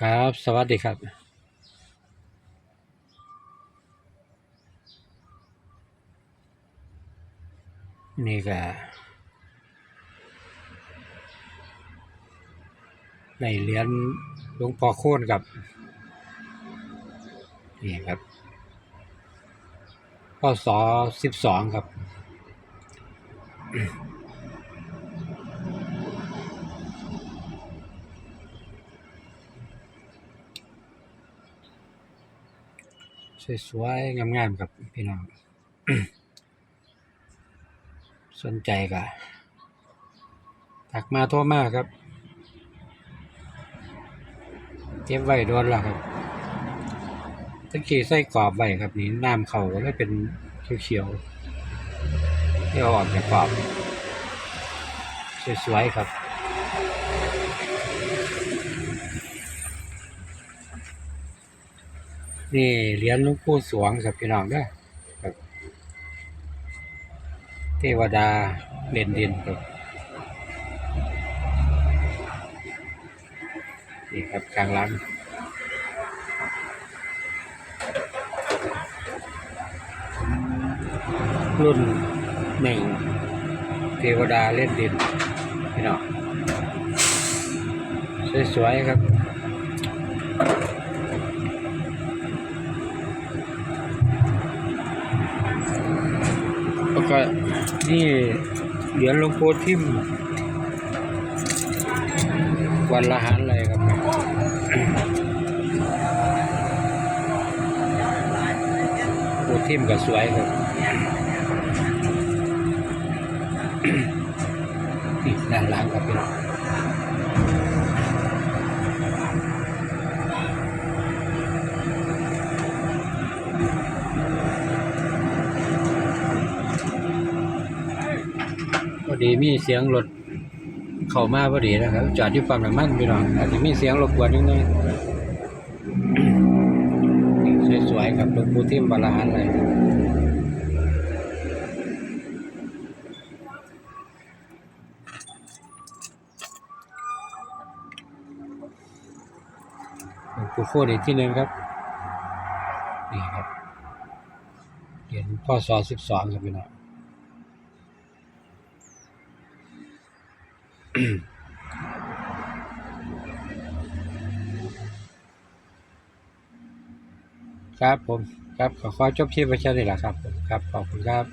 ครับ สวัสดีครับนี่ก็ในเหรียญหลวงพ่อโค่นกับ นี่ครับพศสิบสองครับ สวยๆ งามๆครับพี่น้อง สนใจก็ทักมาโทรมาครับ เก็บไว้โดนและครับตะกี้ใส่กรอบไว้ครับนี่น้ำเขาก็เลยเป็นเขียวๆที่เอาออกจากกรอบ สวยๆครับ นี่เหรียญหลวงปู่สวงครับพี่น้องเด้อครับเทวดาเด่นดินครับนี่ครับกลางหลังรุ่นหนึ่งเทวดาเล่นดินพี่น้องสวยๆครับ ก็นี่เหรียญหลวงปู่ทิมวันละหันเลยครับ ปู่ทิมก็สวยครับนี่ด้านหลังก็เป็น องพอดีมีเสียงรถเข้ามาพอดีนะครับ จอดที่ปั๊มน้ำมันพี่น้องอาจจะมีเสียงรบกวนนิดหนึงนี่สวยๆครับหลวงปู่ทิมวันละหันเลยหลวงปู่โคตรอีกที่หนึ่งครับ นี่ครับ เหรียญพศสิบสองครับพี่น้อง ครับผม ครับขอขอจบที่ปไว้แค่นี้แหละครับผมครับขอบคุณครับ